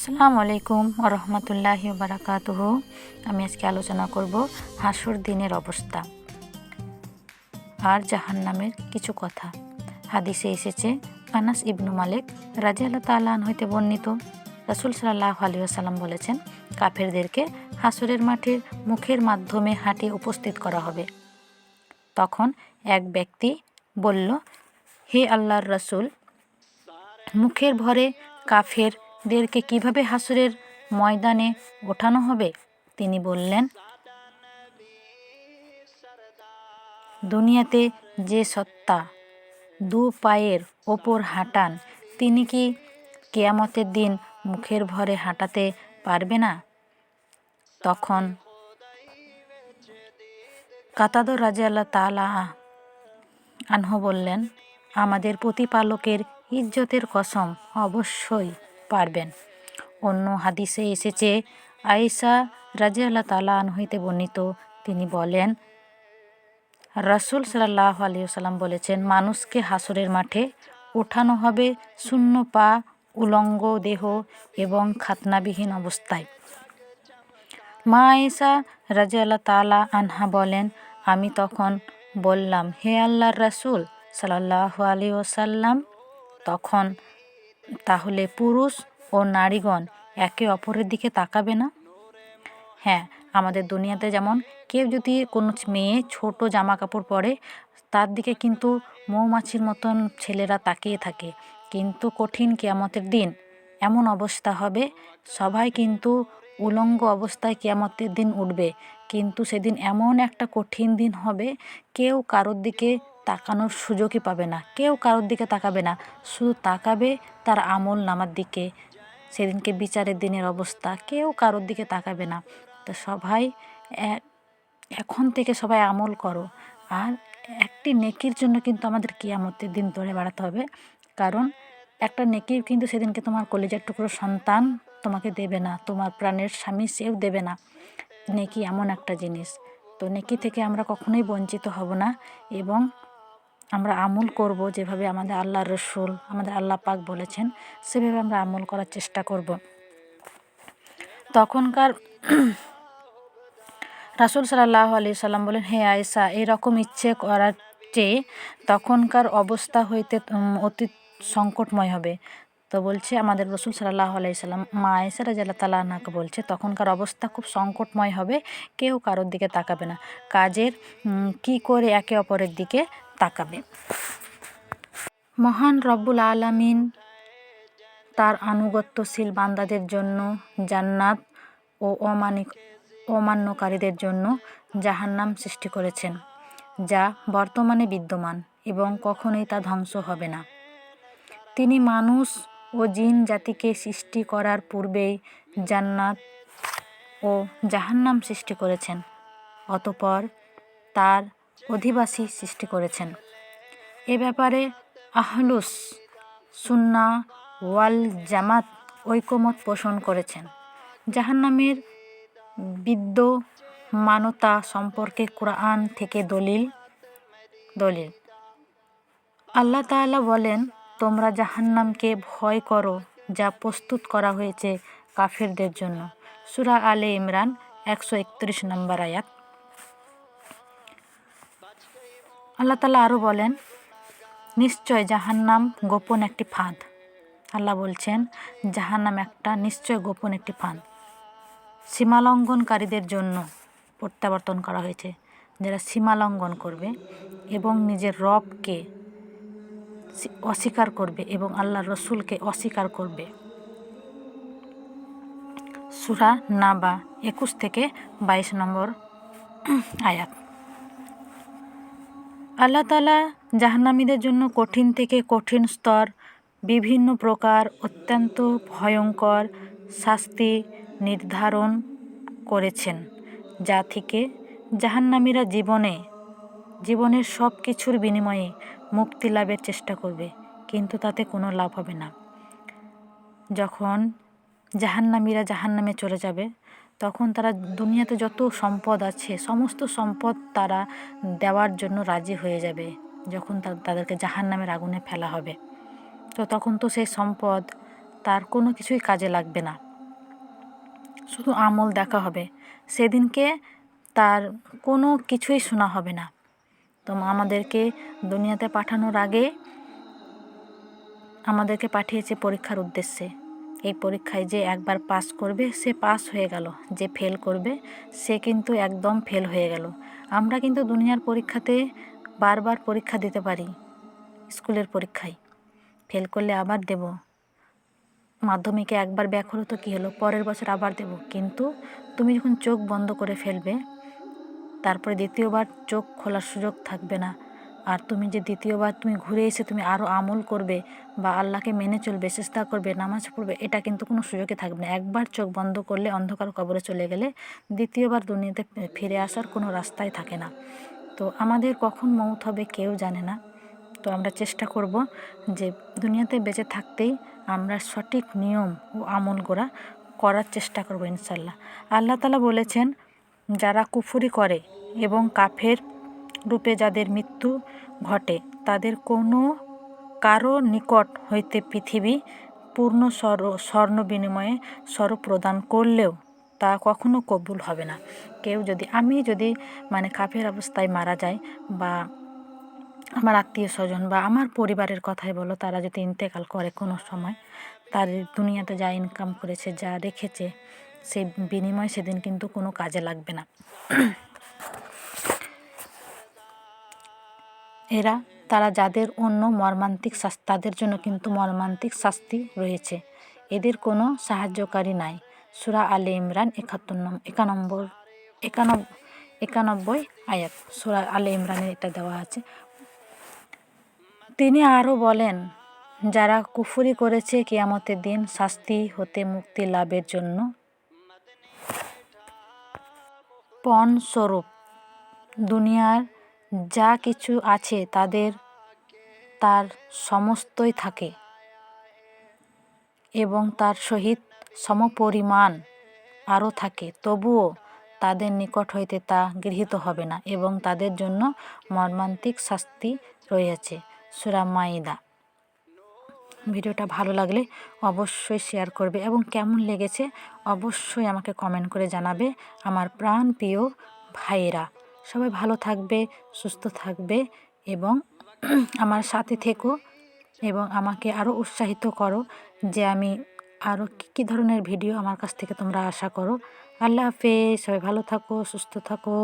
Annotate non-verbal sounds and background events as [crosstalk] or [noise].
আসসালামু আলাইকুম রহমতুল্লাহি বারাকাতুহ। আমি আজকে আলোচনা করব হাসুর দিনের অবস্থা আর জাহান্নামের কিছু কথা। হাদিসে এসেছে, আনাস ইবনু মালিক রাজি আল্লাহ তাল্লাহন হইতে বর্ণিত, রাসুল সাল্লাহ আলী আসাল্লাম বলেছেন, কাফেরদেরকে হাসুরের মাঠের মুখের মাধ্যমে হাঁটিয়ে উপস্থিত করা হবে। তখন এক ব্যক্তি বলল, হে আল্লাহর রসুল, মুখের ভরে কাফেরদেরকে কীভাবে হাসুরের ময়দানে ওঠানো হবে? তিনি বললেন, দুনিয়াতে যে সত্তা দু পায়ের ওপর হাঁটান, তিনি কি কেয়ামতের দিন মুখের ভরে হাঁটাতে পারবে না? তখন কাতাদর রাজা আল্লাহ তালা আনহ বললেন, আমাদের প্রতিপালকের ইজ্জতের কসম অবশ্যই পারবেন। অন্য হাদিসে এসেছে, আয়েশা রাজা আল্লাহ তালা আন হইতে বর্ণিত, তিনি বলেন, রাসুল সাল্লাহ আলী সাল্লাম বলেছেন, মানুষকে হাসরের মাঠে ওঠানো হবে শূন্য পা, উলঙ্গ দেহ এবং খাতনাবিহীন অবস্থায়। মা আয়েশা রাজা আল্লাহ তালা আনহা বলেন, আমি তখন বললাম, হে আল্লাহর রাসুল সাল্লাহ আলী ওসাল্লাম তখন তাহলে পুরুষ ও নারীগণ একে অপরের দিকে তাকাবে না? হ্যাঁ আমাদের দুনিয়াতে যেমন কেউ যদি কোনো মেয়ে ছোট জামা কাপড় পরে, তার দিকে কিন্তু মৌমাছির মতন ছেলেরা তাকিয়ে থাকে। কিন্তু কঠিন কেয়ামতের দিন এমন অবস্থা হবে, সবাই কিন্তু উলঙ্গ অবস্থায় কেয়ামতের দিন উঠবে। কিন্তু সেদিন এমন একটা কঠিন দিন হবে, কেউ কারোর দিকে তাকানোর সুযোগই পাবে না। কেউ কারোর দিকে তাকাবে না। শুধু তাকাবে তার আমল নামার দিকে। সেদিনকে বিচারের দিনের অবস্থা। কেউ কারোর দিকে তাকাবে না। তো সবাই এখন থেকে সবাই আমল করো। আর একটি নেকির জন্য কিন্তু আমাদের কিয়ামতের দিন ধরে বেড়াতে হবে। কারণ একটা নেকির কিন্তু সেদিনকে তোমার কলেজের টুকরো সন্তান তোমাকে দেবে না। তোমার প্রাণের স্বামী সেও দেবে না। নেকি এমন একটা জিনিস। তো নেকি থেকে আমরা কখনোই বঞ্চিত হব না। এবং আমরা আমল করব যেভাবে আমাদের আল্লাহ রসুল, আমাদের আল্লাহ পাক বলেছেন, সেভাবে আমরা আমল করার চেষ্টা করব। তখনকার রাসুল সাল্লাহ আলি সাল্লাম বলেন, হে আয়সা এরকম ইচ্ছে করার চেয়ে তখনকার অবস্থা হইতে অতি সংকটময় হবে। তো বলছে আমাদের রসুল সাল্লাহ আলাইসাল্লাম মা আয়েসা রাজাল্লাহ তালাকে বলছে, তখনকার অবস্থা খুব সংকটময় হবে, কেউ কারোর দিকে তাকাবে না। কাজের কি করে একে অপরের দিকে তাকাবে। মহান রব্বুল আলামিন তার আনুগত্যশীল বান্দাদের জন্য জান্নাত ও অমানিক, অমান্যকারীদের জন্য জাহান্নাম সৃষ্টি করেছেন, যা বর্তমানে বিদ্যমান এবং কখনোই তা ধ্বংস হবে না। তিনি মানুষ ও জিন জাতিকে সৃষ্টি করার পূর্বেই জান্নাত ও জাহান্নাম সৃষ্টি করেছেন, অতপর তার অধিবাসী সৃষ্টি করেছেন। এ ব্যাপারে আহলুস সুন্না ওয়াল জামাত ঐকমত পোষণ করেছেন। জাহান্নামের বিদ্যমানতা সম্পর্কে কোরআন থেকে দলিল দলিল। আল্লাহ তাআলা বলেন, তোমরা জাহান্নামকে ভয় করো, যা প্রস্তুত করা হয়েছে কাফেরদের জন্য। সুরা আলে ইমরান একশো একত্রিশ নম্বর আয়াত। আল্লাহ তালা আরও বলেন, নিশ্চয় জাহান্নাম গোপন একটি ফাঁদ। আল্লাহ বলছেন, জাহান্নাম একটা নিশ্চয় গোপন একটি ফাঁদ। সীমালঙ্ঘনকারীদের জন্য প্রত্যাবর্তন করা হয়েছে। যারা সীমালঙ্ঘন করবে এবং নিজের রবকে অস্বীকার করবে এবং আল্লাহ রসুলকে অস্বীকার করবে। সুরা নাবা একুশ থেকে বাইশ নম্বর আয়াত। আল্লাহ তালা জাহান্নামীদের জন্য কঠিন থেকে কঠিন স্তর, বিভিন্ন প্রকার অত্যন্ত ভয়ঙ্কর শাস্তি নির্ধারণ করেছেন, যা থেকে জাহান্নামীরা জীবনে, জীবনের সব কিছুর বিনিময়ে মুক্তি লাভের চেষ্টা করবে, কিন্তু তাতে কোনো লাভ হবে না। যখন জাহান্নামীরা জাহান্নামে চলে যাবে তখন তারা দুনিয়াতে যত সম্পদ আছে, সমস্ত সম্পদ তারা দেওয়ার জন্য রাজি হয়ে যাবে, যখন তাদেরকে জাহান্নামের আগুনে ফেলা হবে। তো তখন তো সেই সম্পদ তার কোনো কিছুই কাজে লাগবে না। শুধু আমল দেখা হবে। সেদিনকে তার কোনো কিছুই শোনা হবে না। তো আমাদেরকে দুনিয়াতে পাঠানোর আগে আমাদেরকে পাঠিয়েছে পরীক্ষার উদ্দেশ্যে। এই পরীক্ষায় যে একবার পাস করবে, সে পাস হয়ে গেল। যে ফেল করবে, সে কিন্তু একদম ফেল হয়ে গেল। আমরা কিন্তু দুনিয়ার পরীক্ষাতে বারবার পরীক্ষা দিতে পারি, স্কুলের পরীক্ষায়। ফেল করলে আবার দেব। মাধ্যমিকে একবার ব্যাক হলো তো কী হলো? পরের বছর আবার দেব। কিন্তু তুমি যখন চোখ বন্ধ করে ফেলবে, তারপরে দ্বিতীয়বার চোখ খোলার সুযোগ থাকবে না। আর তুমি যে দ্বিতীয়বার তুমি ঘুরে এসে তুমি আরও আমল করবে বা আল্লাহকে মেনে চলবে, চেষ্টা করবে, নামাজ পড়বে, এটা কিন্তু কোনো সুযোগে থাকবে না। একবার চোখ বন্ধ করলে অন্ধকার কবরে চলে গেলে দ্বিতীয়বার দুনিয়াতে ফিরে আসার কোনো রাস্তাই থাকে না। তো আমাদের কখন মৌত হবে কেউ জানে না। তো আমরা চেষ্টা করব যে দুনিয়াতে বেঁচে থাকতেই আমরা সঠিক নিয়ম ও আমল গোড়া করার চেষ্টা করব ইনশাল্লাহ আল্লাহ তালা বলেছেন, যারা কুফুরি করে এবং কাফের রূপে যাদের মৃত্যু ঘটে, তাদের কোনো কারও নিকট হইতে পৃথিবী পূর্ণ স্বর, স্বর্ণ বিনিময়ে স্বর প্রদান করলেও তা কখনো কবুল হবে না। কেউ যদি, আমি যদি মানে কাফের অবস্থায় মারা যায় বা আমার আত্মীয় স্বজন বা আমার পরিবারের কথাই বলো, তারা যদি ইন্তেকাল করে কোনো সময়, তার দুনিয়াতে যা ইনকাম করেছে, যা রেখেছে সেই বিনিময় সেদিন কিন্তু কোনো কাজে লাগবে না। এরা, তারা যাদের অন্য মর্মান্তিক শাস্তি তাদের জন্য কিন্তু মর্মান্তিক শাস্তি রয়েছে। এদের কোনো সাহায্যকারী নাই। সুরা আলে ইমরান একাত্তর নম্বর একানব্বই, একানব, একানব্বই আয়াত, সুরা আলে ইমরানে এটা দেওয়া আছে। তিনি আরও বলেন, যারা কুফুরি করেছে কিয়ামতের দিন, শাস্তি হতে মুক্তি লাভের জন্য পণ স্বরূপ দুনিয়ার যা কিছু আছে তাদের, তার সমস্তই থাকে এবং তার সহিত সমপরিমাণ আরও থাকে। তবুও তাদের নিকট হইতে তা গৃহীত হবে না এবং তাদের জন্য মর্মান্তিক শাস্তি রয়েছে। সুরা মাইদা ভিডিওটা ভালো লাগলে অবশ্যই শেয়ার করবে এবং কেমন লেগেছে অবশ্যই আমাকে কমেন্ট করে জানাবে। আমার প্রাণ প্রিয় ভাইয়েরা। সবাই ভালো থাকবে, সুস্থ থাকবে এবং [clears throat] আমার সাথে থেকো এবং আমাকে আরও উৎসাহিত করো যে আমি আরও কী কী ধরনের ভিডিও আমার কাছ থেকে তোমরা আশা করো। আল্লাহ হাফেজ, সবাই ভালো থাকো, সুস্থ থাকো।